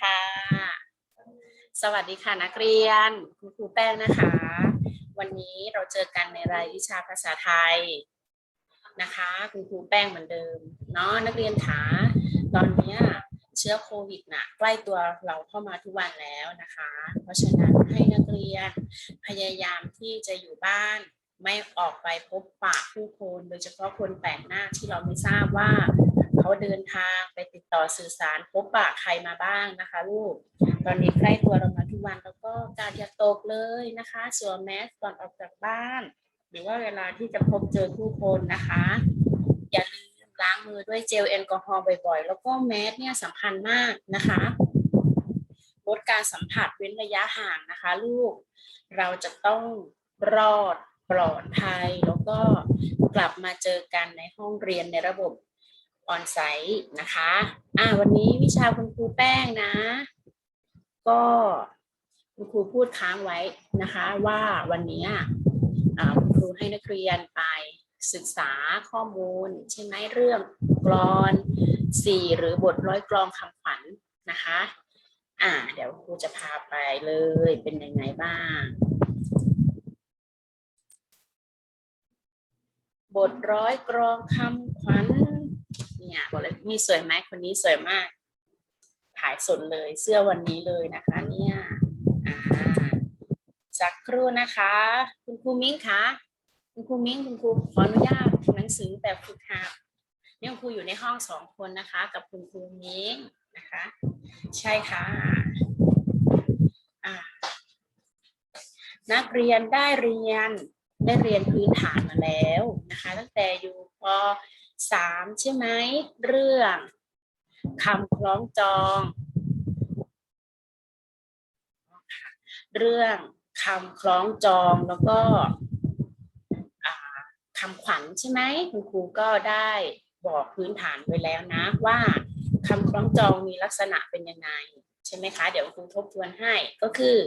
ค่ะ สวัสดีค่ะนักเรียน คุณครูแป้งนะคะ วันนี้เราเจอกันในรายวิชาภาษาไทยนะคะ คุณครูแป้งเหมือนเดิมเนาะนักเรียนขาตอนนี้เชื้อโควิดน่ะใกล้ตัวเราเข้ามาทุกวันแล้วนะคะ เพราะฉะนั้นให้นักเรียนพยายามที่จะอยู่บ้านไม่ออกไปพบปะผู้คน โดยเฉพาะคนแปลกหน้าที่เราไม่ทราบว่า เขาเดินทางไปติดต่อสื่อสารพบปะใครมาบ้างนะคะลูก ตอนนี้ใกล้ตัวเรามาทุกวันแล้วก็การอย่าตกเลยนะคะสวมแมสก่อนออกจากบ้าน หรือว่าเวลาที่จะพบเจอผู้คนนะคะ อย่าลืมล้างมือด้วยเจลแอลกอฮอล์บ่อยๆ แล้วก็แมสเนี่ยสำคัญมากนะคะลดการสัมผัสเว้นระยะห่างนะคะ ลูก เราจะต้องรอดปลอดภัยแล้วก็กลับมาเจอกันในห้องเรียนในระบบ ออนไซต์นะคะอ่าวันนี้วิชาคุณครูแป้งนะ ก็คุณครูพูดค้างไว้นะคะว่าวันนี้อ่าคุณครูให้นักเรียนไปศึกษาข้อมูล ใช่ไหมเรื่องกลอนสี่หรือบทร้อยกลองคำขวัญนะคะ อ่า เดี๋ยวครูจะพาไปเลยเป็นยังไงบ้าง บทร้อยกรองคำขวัญ เนี่ยบอกเลยมีสวยไหมคนนี้สวยมากถ่ายสดเลยเสื้อวันนี้เลยนะคะ เนี่ยอ่าสักครู่นะคะ คุณครูมิ้งคะคุณครูมิ้งคุณครูขออนุญาตหนังสือแบบฝึกหัดเนี่ยคุณครูอยู่ในห้องสองคนนะคะ กับคุณครูมิ้งนะคะ ใช่ค่ะอ่านักเรียนได้เรียนได้เรียนพื้นฐานมาแล้วนะคะ ตั้งแต่อยู่ป สามใช่ไหมเรื่องคำคล้องจอง เรื่องคำคล้องจองแล้วก็คำขวัญใช่ไหมคุณครูก็ได้บอกพื้นฐานไว้แล้วนะว่าคำคล้องจองมีลักษณะเป็นยังไงใช่ไหมคะ เดี๋ยวครูทบทวนให้ก็คือ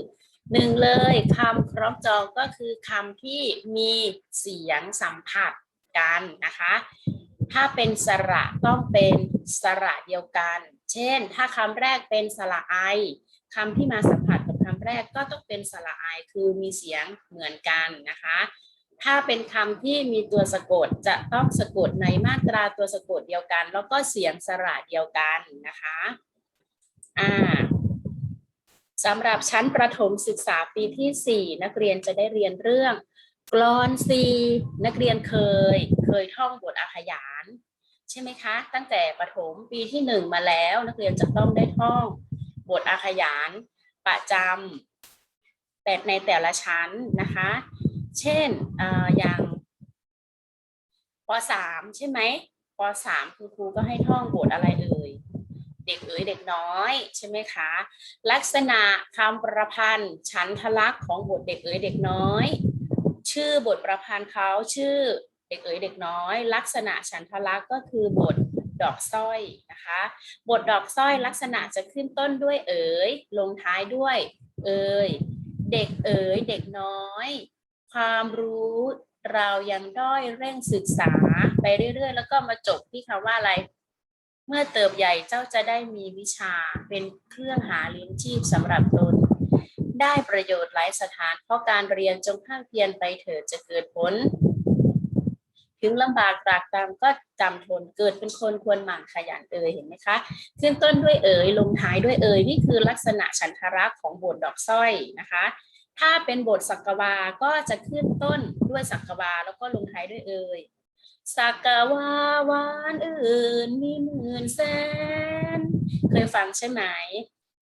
หนึ่งเลยคำคล้องจองก็คือคำที่มีเสียงสัมผัสกันนะคะ ถ้าเป็นสระต้องเป็นสระเดียวกัน เช่น ถ้าคำแรกเป็นสระไอคำที่มาสัมผัสกับคำแรกก็ต้องเป็นสระไอคือมีเสียงเหมือนกันนะคะ ถ้าเป็นคำที่มีตัวสะกดจะต้องสะกดในมาตราตัวสะกดเดียวกัน แล้วก็เสียงสระเดียวกันนะคะอ่าสำหรับชั้นประถมศึกษาปีที่ 4 นักเรียนจะได้เรียนเรื่องกลอนซีนักเรียนเคย เคยท่องบทอาขยาน ใช่ไหมคะ ตั้งแต่ประถมปีที่1มาแล้ว นักเรียนจะต้องได้ท่องบทอาขยานประจำแต่ในแต่ละชั้นนะคะ เช่นออย่างปสามใช่ไหมปสามคุณครูก็ให้ท่องบทอะไรเอ่ยเด็กเอ๋ยเด็กน้อยใช่ไหมคะ ลักษณะคำประพันธ์ฉันทลักษณ์ของบทเด็กเอ๋ยเด็กน้อย ชื่อบทประพันธ์เขาชื่อ เด็กเอ๋ยเด็กน้อย ลักษณะฉันทลักษณ์ก็คือบทดอกสร้อยนะคะบทดอกสร้อยลักษณะจะขึ้นต้นด้วยเอ๋ยลงท้ายด้วย เอ๋ยเด็กเอ๋ยเด็กน้อย ความรู้เรายังด้อยเร่งศึกษาไปเรื่อย ๆ แล้วก็มาจบที่คำว่าอะไร เมื่อเติบใหญ่เจ้าจะได้มีวิชาเป็นเครื่องหาเลี้ยงชีพสำหรับตน ได้ประโยชน์หลายสถานเพราะการเรียนจงภาคเพียรไปเถิดจะเกิดผล ถึงลำบากตรากตรำก็จำทนเกิดเป็นคนควรหมั่นขยันเอ่ยเห็นไหมคะขึ้นต้นด้วยเอ่ยลงท้ายด้วยเอ่ยนี่คือลักษณะฉันทรักของบทดอกสร้อยนะคะ ถ้าเป็นบทสักกวา ก็จะขึ้นต้นด้วยสักกวา แล้วก็ลงท้ายด้วยเอ่ยสักกวาวานอื่นมีหมื่นแสนเคยฟังใช่ไหม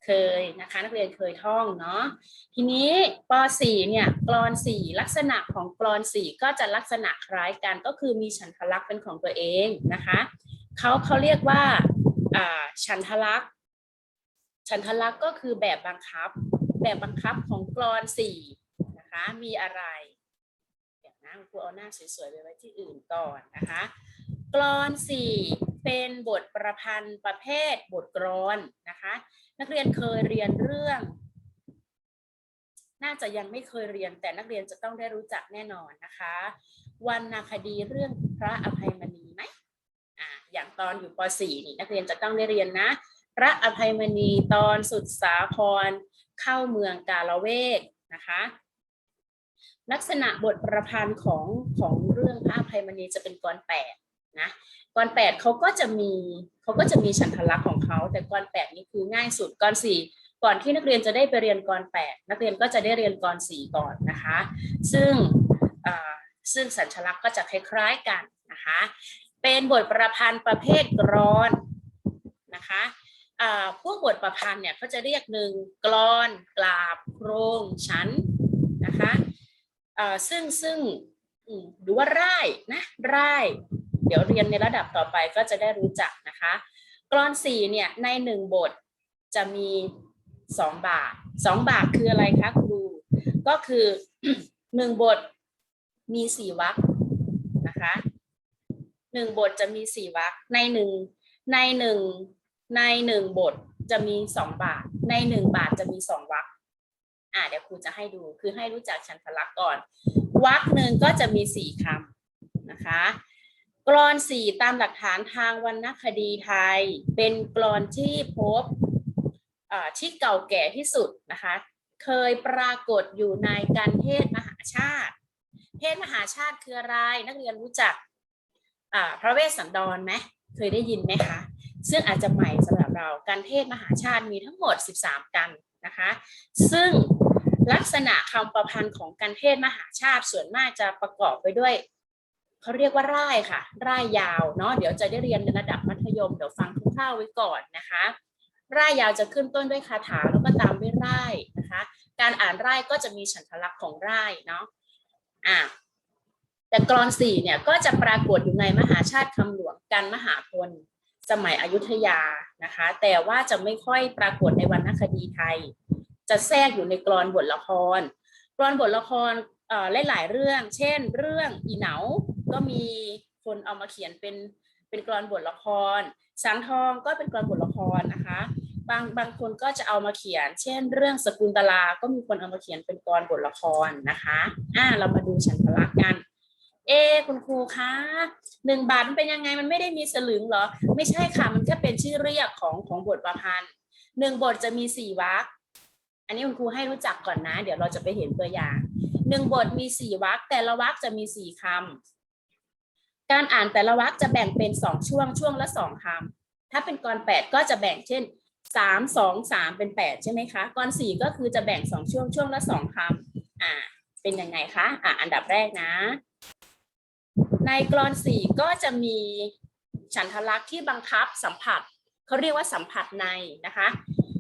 เคยนะคะนักเรียนเคยท่องเนาะทีนี้ป .4 เนี่ยกรอน 4 ลักษณะของกรอน 4 ก็จะลักษณะคล้ายกันก็คือมีฉันทลักษณ์เป็นของตัวเองนะคะเขาเขาเรียกว่าฉันทลักษณ์ฉันทลักษณ์ก็คือแบบบังคับ แบบบังคับของกรอน 4 นะคะมีอะไรเดี๋ยวนะครูเอาหน้าสวยๆไปไว้ที่อื่นก่อนนะคะกรอน 4 เป็นบทประพันธ์ประเภทบทกรอนนะคะ นักเรียนเคยเรียนเรื่อง น่าจะยังไม่เคยเรียนแต่นักเรียนจะต้องได้รู้จักแน่นอนนะคะวรรณคดีเรื่องพระอภัยมณีไหมอ่าอย่างตอนอยู่ป .4 นี่นักเรียนจะต้องได้เรียนนะ พระอภัยมณีตอนสุดสาครเข้าเมืองกาลเวกนะคะลักษณะบทประพันธ์ของของเรื่องพระอภัยมณีจะเป็นกรแปด นะกรแปดเขาก็จะมีเขาก็จะมีฉันทลักษณ์ของเขาแต่กรแปดนี่คือง่ายสุดกรสี่ก่อนที่นักเรียนจะได้ไปเรียนกรแปดนักเรียนก็จะได้เรียนกรสี่ก่อนนะคะ ซึ่งซึ่งสัญลักษณ์ก็จะคล้ายๆกันนะคะ เป็นบทประพันธ์ประเภทกรอนนะคะพวกบทประพันธ์เนี่ยเขาจะเรียกหนึ่งกลอนกราบ โครงชั้นนะคะซึ่งซึ่งหรือว่าร่ายนะร่าย เดี๋ยวเรียนในระดับต่อไปก็จะได้รู้จักนะคะ กรอนสี่เนี่ยในหนึ่งบทจะมีสองบาทสองบาทคืออะไรคะครู ก็คือหนึ่งบทมีสี่วรรคนะคะหนึ่งบทจะมีสี่วรรคในหนึ่งในหนึ่งในหนึ่งบทจะมีสองบาท ในหนึ่งบาทจะมีสองวรรคอ่าเดี๋ยวครูจะให้ดูคือให้รู้จักฉันทลักษ์ก่อนวรรคหนึ่งก็จะมีสี่คำนะคะ กรอนสี่ตามหลักฐานทางวรรณคดีไทย เป็นกรอนที่พบที่เก่าแก่ที่สุดนะคะ เคยปรากฏอยู่ในการเทศมหาชาติ เทศมหาชาติคืออะไร นักเรียนรู้จักพระเวสสันดรไหมเคยได้ยินไหมคะ ซึ่งอาจจะใหม่สำหรับเราการเทศมหาชาติมีทั้งหมด 13 กันนะคะ ซึ่งลักษณะคำประพันธ์ของการเทศมหาชาติส่วนมากจะประกอบไปด้วย เขาเรียกว่าร่ายค่ะ ร่ายยาวเนาะเดี๋ยวจะได้เรียนในระดับมัธยมเดี๋ยวฟังคร่าวๆไว้ก่อนนะคะร่ายยาวจะขึ้นต้นด้วยคาถาแล้วก็ตามด้วยร่ายนะคะ การอ่านร่ายก็จะมีฉันทลักษณ์ของร่ายเนาะอะแต่กรอนสี่เนี่ยก็จะปรากฏอยู่ในมหาชาติคำหลวงกันมหาพลสมัยอยุธยานะคะ แต่ว่าจะไม่ค่อยปรากฏในวรรณคดีไทย จะแทรกอยู่ในกรอนบทละคร กรอนบทละครเอ่อหลายๆเรื่อง เช่น เรื่องอีเหนา ก็มีคนเอามาเขียนเป็นเป็นกรอนบทละคร สังทองก็เป็นกรอนบทละครนะคะ บางบางคนก็จะเอามาเขียน เช่น เรื่องสกุลตลา ก็มีคนเอามาเขียนเป็นกรอนบทละครนะคะอ่าเรามาดูฉันทลักษณ์กัน เอ คุณครูคะหนึ่งบาทมันเป็นยังไงมันไม่ได้มีสลึงเหรอ ไม่ใช่ค่ะมันแค่เป็นชื่อเรียกของของบทประพันธ์หนึ่งบทจะมีสี่วรรคอันนี้คุณครูให้รู้จักก่อนนะ เดี๋ยวเราจะไปเห็นตัวอย่างหนึ่งบทมีสี่วรรคแต่ละวรรคจะมีสี่คำ การอ่านแต่ละวรรคจะแบ่งเป็นสองช่วงช่วงละสองคำถ้าเป็นกรแปดก็จะแบ่งเช่นสามสองสามเป็นแปดใช่ไหมคะกรสี่ก็คือจะแบ่งสองช่วงช่วงละสองคำอ่าเป็นยังไงคะอ่าอันดับแรกนะ ในกรสี่ก็จะมีฉันทลักษณ์ที่บังคับสัมผัสเขาเรียกว่าสัมผัสในนะคะ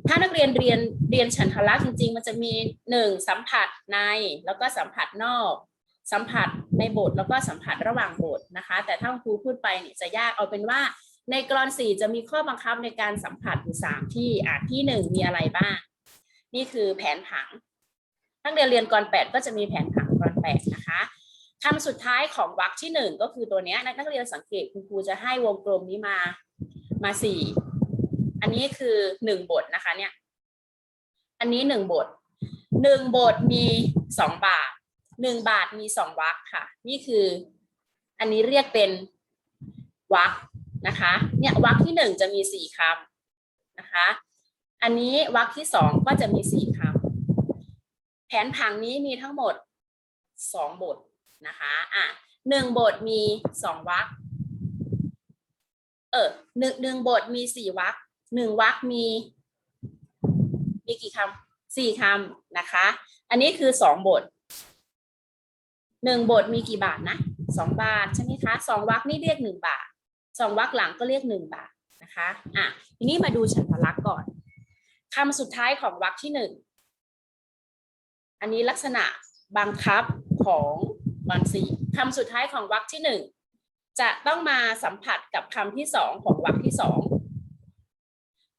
ถ้านักเรียนเรียนเรียนฉันทลักษณ์จริง ๆ มันจะมีหนึ่งสัมผัสในแล้วก็สัมผัสนอก สัมผัสในบทแล้วก็สัมผัสระหว่างบทนะคะ แต่ถ้าครูพูดไปเนี่ยจะยากเอาเป็นว่าในกรอนสี่จะมีข้อบังคับในการสัมผัสอยู่สามที่อะที่หนึ่งมีอะไรบ้าง นี่คือแผนผังนักเรียเรียนกรแปดก็จะมีแผนผังกรแปดนะคะคำสุดท้ายของวรรคที่หนึ่งก็คือตัวนี้นักเรียนสังเกตคุณครูจะให้วงกลมนี้มามาสี่อันนี้คือหนึ่งบทนะคะเนี่ย อันนี้หนึ่งบทหนึ่งบทมีสองบาท หนึ่งบาทมีสองวรรคค่ะ นี่คืออันนี้เรียกเป็นวรรคนะคะ เนี่ยวรรคที่หนึ่งจะมีสี่คำนะคะ อันนี้วรรคที่สองก็จะมีสี่คำแผนผังนี้มีทั้งหมดสองบทนะคะอะหนึ่งบทมีสองวรรคเออหนึ่งหนึ่งบทมีสี่วรรคหนึ่งวรรคมี มีกี่คำสี่คำนะคะ อันนี้คือสองบท หนึ่งบทมีกี่บาทนะสองบาทใช่ไหมคะสองวรรคนี่เรียกหนึ่งบาทสองวรรคหลังก็เรียกหนึ่งบาทนะคะอะทีนี้มาดูฉันทลักษณ์ก่อนคำสุดท้ายของวรรคที่หนึ่งอันนี้ลักษณะบังคับของวรรคสี่คำสุดท้ายของวรรคที่หนึ่งจะต้องมาสัมผัสกับคำที่สองของวรรคที่สอง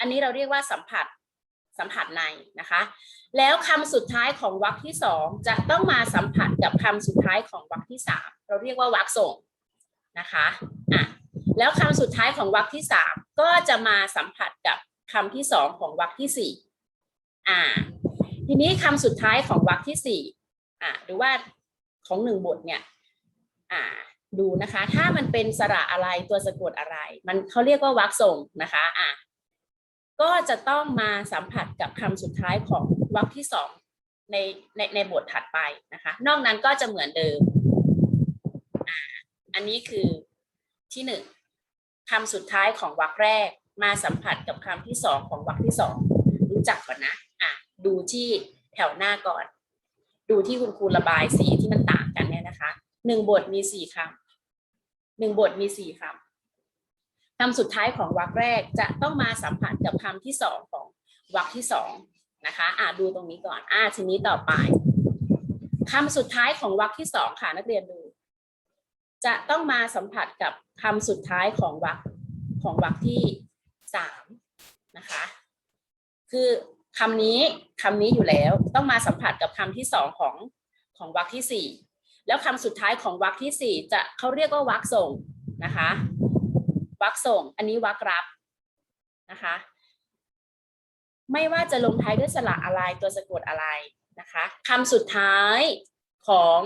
อันนี้เราเรียกว่าสัมผัส สัมผัสในนะคะ แล้วคำสุดท้ายของวรรคที่สองจะต้องมาสัมผัสกับคำสุดท้ายของวรรคที่สามเราเรียกว่าวรรคส่งนะคะอะแล้วคำสุดท้ายของวรรคที่สามก็จะมาสัมผัสกับคำที่สองของวรรคที่สี่อ่า ทีนี้คำสุดท้ายของวรรคที่สี่อ่าหรือว่าของหนึ่งบทเนี่ยอ่าดูนะคะ ถ้ามันเป็นสระอะไรตัวสะกดอะไร มันเขาเรียกว่าวรรคส่งนะคะอะ ก็จะต้องมาสัมผัสกับคำสุดท้ายของวรรคที่สองในในในบทถัดไปนะคะ นอกนั้นก็จะเหมือนเดิม อันนี้คือที่หนึ่งคำสุดท้ายของวรรคแรก มาสัมผัสกับคำที่สองของวรรคที่สองรู้จักก่อนนะอะดูที่แถวหน้าก่อน ดูที่คุณครูระบายสีที่มันต่างกันเนี่ยนะคะหนึ่งบทมีสี่คำหนึ่งบทมีสี่คำ คำสุดท้ายของวรรคแรกจะต้องมาสัมผัสกับคำที่สองของวรรคที่สองนะคะอ่าดูตรงนี้ก่อนอ่าทีนี้ต่อไปคำสุดท้ายของวรรคที่สองค่ะนักเรียนดู จะต้องมาสัมผัสกับคำสุดท้ายของวรรคของวรรคที่สามนะคะคือคำนี้คำนี้อยู่แล้วต้องมาสัมผัสกับคำที่สองของของวรรคที่สี่แล้วคำสุดท้ายของวรรคที่สี่จะเขาเรียกว่าวรรคส่งนะคะ วรรคส่ง อันนี้วรรครับนะคะ ไม่ว่าจะลงท้ายด้วยสระอะไรตัวสะกดอะไรนะคะคำสุดท้ายของ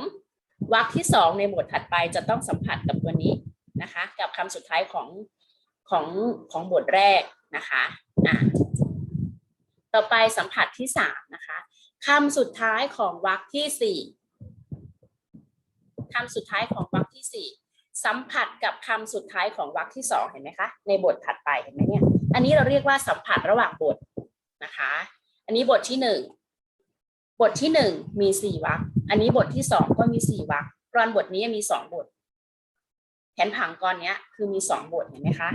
วรรคที่สองในหมวดถัดไปจะต้องสัมผัสกับตัวนี้นะคะ กับคำสุดท้ายของของของบทแรกนะคะอะต่อไปสัมผัสที่สามนะคะคำสุดท้ายของวรรคที่สี่คำสุดท้ายของวรรคที่สี่ สัมผัสกับคำสุดท้ายของวรรคที่สองเห็นไหมคะในบทถัดไปเห็นไหมเนี่ยอันนี้เราเรียกว่าสัมผัสระหว่างบทนะคะ อันนี้บทที่หนึ่งบทที่หนึ่งมีสี่วรรคอันนี้บทที่สองก็มีสี่วรรคกรอนบทนี้มีสองบทแผนผังกรเนี้ยคือมีสองบทเห็นไหมคะ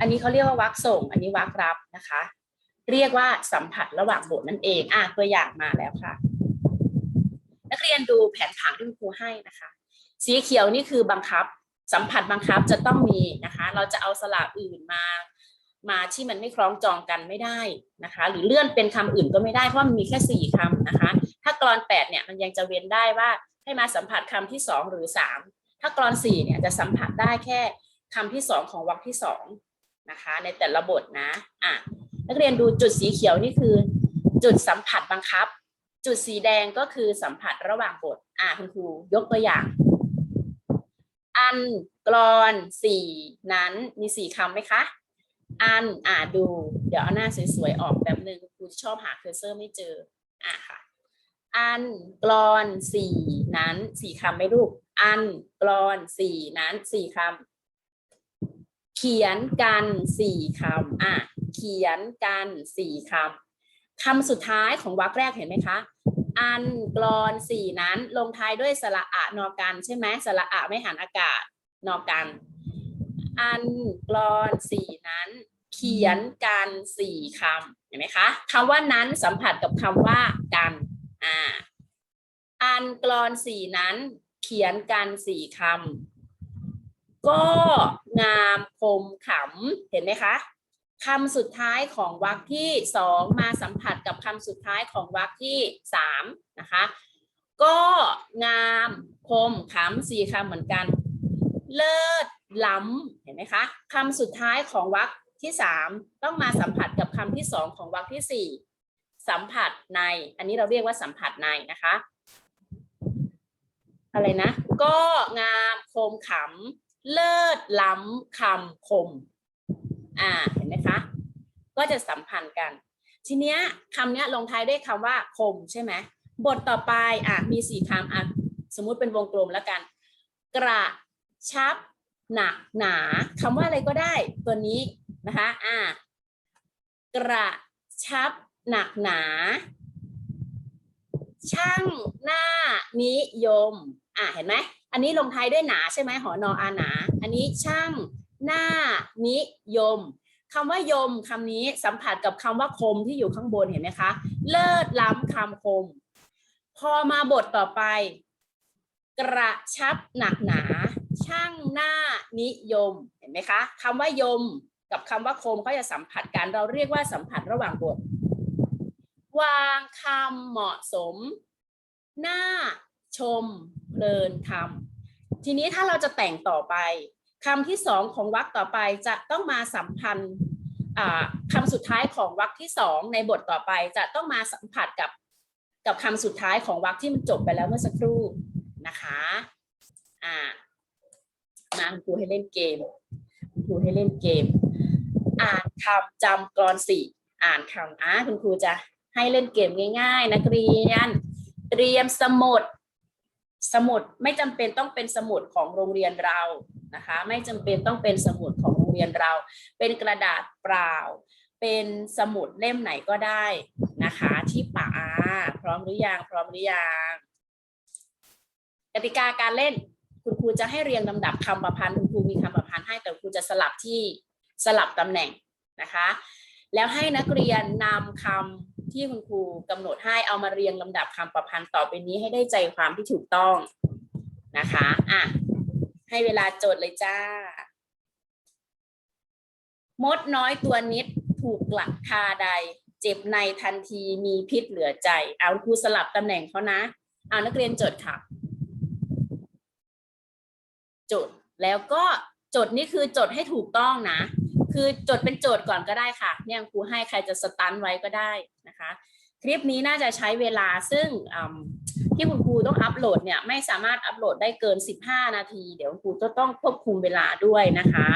อันนี้เขาเรียกว่าวรรคส่ง อันนี้วรรครับนะคะ เรียกว่าสัมผัสระหว่างบทนั่นเองอะตัวอย่างมาแล้วค่ะ นักเรียนดูแผนผังที่คุณครูให้นะคะ สีเขียวนี่คือบังคับ สัมผัสบังคับจะต้องมีนะคะ เราจะเอาสระอื่นมามาที่มันไม่คล้องจองกันไม่ได้นะคะ หรือเลื่อนเป็นคำอื่นก็ไม่ได้เพราะมันมีแค่สี่คำนะคะ ถ้ากรอนแปดเนี่ยมันยังจะเว้นได้ว่าให้มาสัมผัสคำที่สองหรือสามถ้ากรอนสี่เนี่ยจะสัมผัสได้แค่คำที่สองของวรรคที่สองนะคะ ในแต่ละบทนะอะนักเรียนดูจุดสีเขียวนี่คือ จุดสัมผัสบังคับ จุดสีแดงก็คือสัมผัสระหว่างบทอ่าคุณครูยกตัวอย่าง อันกรอนสี่นั้นมีสี่คำไหมคะ อันอ่าดู เดี๋ยวเอาหน้าสวยๆออกแบบหนึ่งครูชอบหาเคอร์เซอร์ไม่เจออ่าค่ะ อันกรอนสี่นั้นสี่คำไหมลูก อันกรอนสี่นั้นสี่คำเขียนกันสี่คำอะเขียนกันสี่คำคำสุดท้ายของวรรคแรกเห็นไหมคะ อันกรอนสี่นั้น ลงท้ายด้วยสระอะนอกันใช่ไหมสระอะไม่หันอากาศนอกัน อันกรอนสี่นั้น เขียนกันสี่คำเห็นไหมคะคำว่านั้นสัมผัสกับคำว่ากันอ่าอันกรอนสี่นั้น เขียนกันสี่คำก็งามคมขำเห็นไหมคะ คำสุดท้ายของวรรคที่สองมาสัมผัสกับคำสุดท้ายของวรรคที่สามนะคะ ก็งามคมขำสี่คำเหมือนกัน เลิศล้ำเห็นไหมคะคำสุดท้ายของวรรคที่สามต้องมาสัมผัสกับคำที่สองของวรรคที่สี่สัมผัสใน อันนี้เราเรียกว่าสัมผัสในนะคะ อะไรนะ ก็งามคมขำเลิศล้ำคำคม อ่าเห็นไหมคะ ก็จะสัมพันธ์กัน ทีเนี้ยคำเนี้ยลงท้ายด้วยคำว่าคมใช่ไหมบทต่อไปอะมีสี่คำอะสมมุติเป็นวงกลมแล้วกัน กระชับ หนักหนาคำว่าอะไรก็ได้ตัวนี้นะคะอ่ากระชับ หนักหนา ช่างหน้านิยม อะเห็นไหมอันนี้ลงท้ายด้วยหนาใช่ไหมหอนออาหนา อันนี้ช่าง น้านิยมคำว่ายมคำนี้สัมผัสกับคำว่าคมที่อยู่ข้างบนเห็นไหมคะ เลิศล้ำคำคม พอมาบทต่อไป กระชับหนักหนา ช่างหน้านิยมเห็นไหมคะคำว่ายมกับคำว่าคมก็จะสัมผัสกันเราเรียกว่าสัมผัสระหว่างบท วางคำเหมาะสม หน้าชมเพลินทำทีนี้ถ้าเราจะแต่งต่อไป คำที่สองของวรรคต่อไปจะต้องมาสัมพันธ์คำสุดท้ายของวรรคที่สองในบทต่อไปจะต้องมาสัมผัสกับกับคำสุดท้ายของวรรคที่มันจบไปแล้วเมื่อสักครู่นะคะอ่ามาคุณครูให้เล่นเกมคุณครูให้เล่นเกม อ่านคำจำกรอนสี่อ่านคำอะคุณครูจะให้เล่นเกมง่าย ๆ นักเรียน เตรียมสมุด สมุดไม่จำเป็นต้องเป็นสมุดของโรงเรียนเรานะคะ ไม่จำเป็นต้องเป็นสมุดของโรงเรียนเรา เป็นกระดาษเปล่า เป็นสมุดเล่มไหนก็ได้นะคะ ที่ป่าพร้อมหรือยังพร้อมหรือยังกติกาการเล่นคุณครูจะให้เรียงลำดับคำประพันธ์คุณครูมีคำประพันธ์ให้แต่ครูจะสลับที่สลับตำแหน่งนะคะ แล้วให้นักเรียนนำคำ ที่คุณครูกำหนดให้เอามาเรียงลำดับคำประพันธ์ต่อไปนี้ให้ได้ใจความที่ถูกต้องนะคะอะให้เวลาโจทย์เลยจ้า มดน้อยตัวนิดถูกหลักคาใด เจ็บในทันทีมีพิษเหลือใจ เอาครูสลับตำแหน่งเขานะ เอานักเรียนโจดค่ะจดแล้วก็โจดนี่คือโจดให้ถูกต้องนะ คือจดเป็นโจทย์ก่อนก็ได้ค่ะ เนี่ยครูให้ใครจะสตันไว้ก็ได้นะคะ คลิปนี้น่าจะใช้เวลาซึ่งที่คุณครูต้องอัปโหลดเนี่ยไม่สามารถอัปโหลดได้เกิน 15 นาที เดี๋ยวคุณครูจะต้องควบคุมเวลาด้วยนะคะ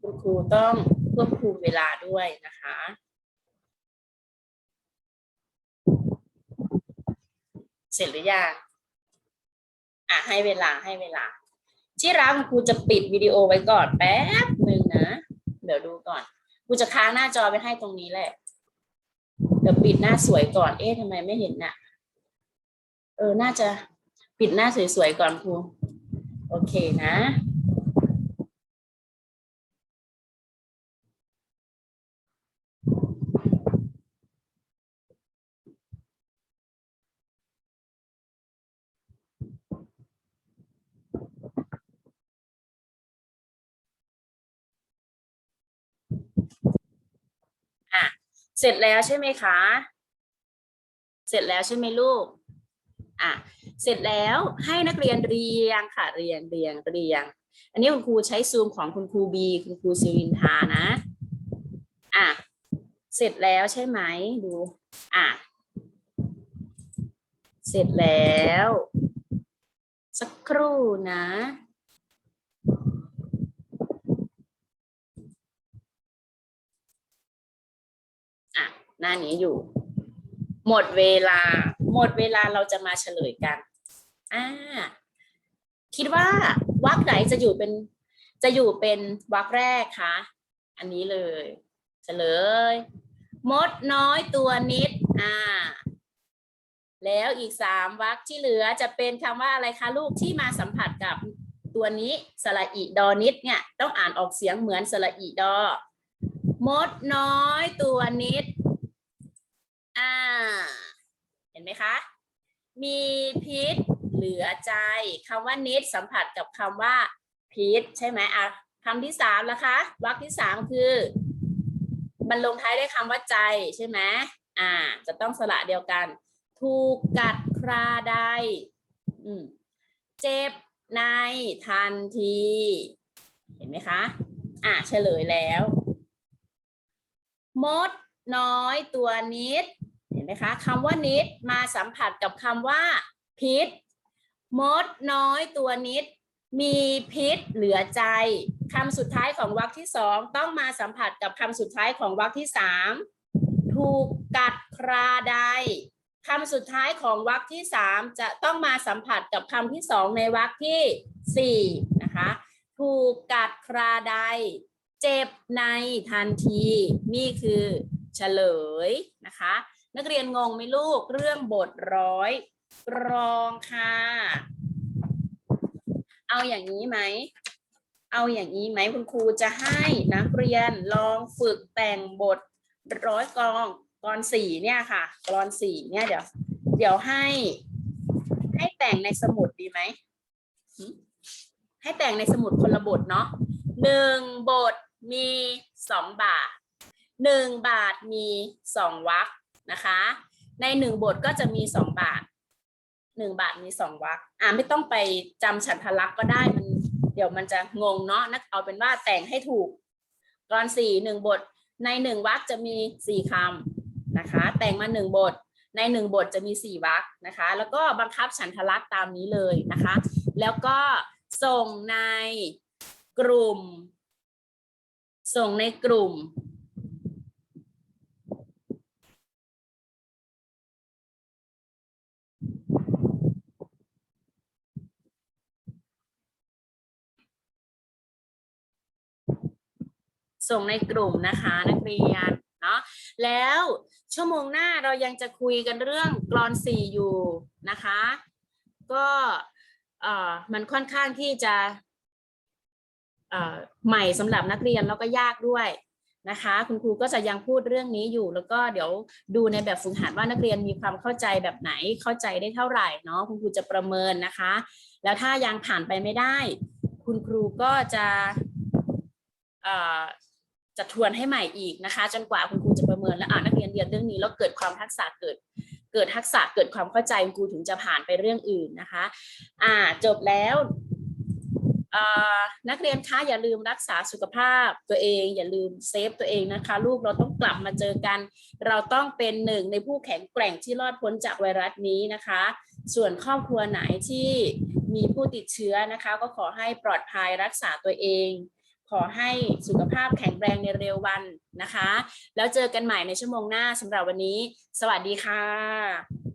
คุณครูต้องควบคุมเวลาด้วยนะคะ เสร็จหรือยัง อะให้เวลาให้เวลา ที่ร้านคุณครูจะปิดวิดีโอไว้ก่อนแป๊บหนึ่งนะ เดี๋ยวดูก่อนครูจะค้างหน้าจอไปให้ตรงนี้แหละ เดี๋ยวปิดหน้าสวยก่อน เอ๊ะทำไมไม่เห็นน่ะ เออ น่าจะปิดหน้าสวยๆก่อนครู โอเคนะ อะ เสร็จแล้วใช่ไหมคะ เสร็จแล้วใช่ไหมลูก อะ เสร็จแล้วให้นักเรียนเรียงค่ะ เรียงเรียงเรียง อันนี้คุณครูใช้ซูมของคุณครูบีคุณครูซิรินทานะ อะ เสร็จแล้วใช่ไหมดู อะ เสร็จแล้ว สักครู่นะ อะ หน้านี้อยู่ หมดเวลา หมดเวลาเราจะมาเฉลยกันอ่าคิดว่าวรรคไหนจะอยู่เป็นจะอยู่เป็นวรรคแรกคะอันนี้เลยเฉลย มดน้อยตัวนิดอ่าแล้วอีกสามวรรคที่เหลือจะเป็นคำว่าอะไรคะลูกที่มาสัมผัสกับตัวนี้สระอีดอนิดเนี่ยต้องอ่านออกเสียงเหมือนสระอีดอ มดน้อยตัวนิด เห็นไหมคะ มีพิษเหลือใจคำว่านิดสัมผัสกับคำว่าพิษใช่ไหมอะคำที่สามแล้วคะวรรคที่สามคือ มันลงท้ายด้วยคำว่าใจใช่ไหมอ่า จะต้องสระเดียวกัน ถูกกัดคราใดอืมเจ็บในทันที เห็นไหมคะ อ่าเฉลยแล้ว มดน้อยตัวนิด นไหมคะคำว่านิดมาสัมผัสกับคำว่า พิษ มดน้อยตัวนิด มีพิษเหลือใจคำสุดท้ายของวรรคที่สองต้องมาสัมผัสกับคำสุดท้ายของวรรคที่สามถูกกัดคราใดคำสุดท้ายของวรรคที่สามจะต้องมาสัมผัสกับคำที่สองในวรรคที่สี่นะคะถูกกัดคราใด เจ็บในทันที นี่คือเฉลยนะคะ นักเรียนงงไหมลูกเรื่องบทร้อยกรองค่ะ เอาอย่างนี้ไหม เอาอย่างนี้ไหมคุณครูจะให้นักเรียนลองฝึกแต่งบทร้อยกรองกรอนสี่เนี่ยค่ะ กรอนสี่เนี่ยเดี๋ยว เดี๋ยวให้ ให้แต่งในสมุดดีไหม ให้แต่งในสมุดคนละบทเนาะหนึ่งบทมีสองบาทหนึ่งบาทมีสองวรรค นะคะ ในหนึ่งบทก็จะมีสองบาทหนึ่งบาทมีสองวรรคอ่าไม่ต้องไปจำฉันทลักษณ์ก็ได้มันเดี๋ยวมันจะงงเนาะนักเอาเป็นว่าแต่งให้ถูกกรอนสี่หนึ่งบท ในหนึ่งวรรคจะมีสี่คำนะคะ แต่งมาหนึ่งบท ในหนึ่งบทจะมีสี่วรรคนะคะ แล้วก็บังคับฉันทลักษณ์ตามนี้เลยนะคะ แล้วก็ส่งในกลุ่ม ส่งในกลุ่ม ส่งในกลุ่มนะคะนักเรียนเนาะแล้วชั่วโมงหน้าเรายังจะคุยกันเรื่องกรอนสี่อยู่นะคะ ก็เอ่อมันค่อนข้างที่จะเอ่อใหม่สำหรับนักเรียนแล้วก็ยากด้วยนะคะ คุณครูก็จะยังพูดเรื่องนี้อยู่ แล้วก็เดี๋ยวดูในแบบฝึกหัดว่านักเรียนมีความเข้าใจแบบไหนเข้าใจได้เท่าไหร่เนาะคุณครูจะประเมินนะคะ แล้วถ้ายังผ่านไปไม่ได้ คุณครูก็จะ จะทวนให้ใหม่อีกนะคะ จนกว่าคุณครูจะประเมินแล้วอ่านนักเรียนเรียนเรื่องนี้แล้วเกิดความทักษะเกิด เกิดทักษะเกิดความเข้าใจคุณครูถึงจะผ่านไปเรื่องอื่นนะคะ อ่าจบแล้วนักเรียนคะอย่าลืมรักษาสุขภาพตัวเอง อย่าลืมเซฟตัวเองนะคะลูกเราต้องกลับมาเจอกัน เราต้องเป็นหนึ่งในผู้แข็งแกร่งที่รอดพ้นจากไวรัสนี้นะคะ ส่วนครอบครัวไหนที่มีผู้ติดเชื้อนะคะ ก็ขอให้ปลอดภัยรักษาตัวเอง อให้สุขภาพแข็งแรงในเร็ววันนะคะ แล้วเจอกันใหม่ในชั่วโมงหน้าสำหรับวันนี้ สวัสดีค่ะ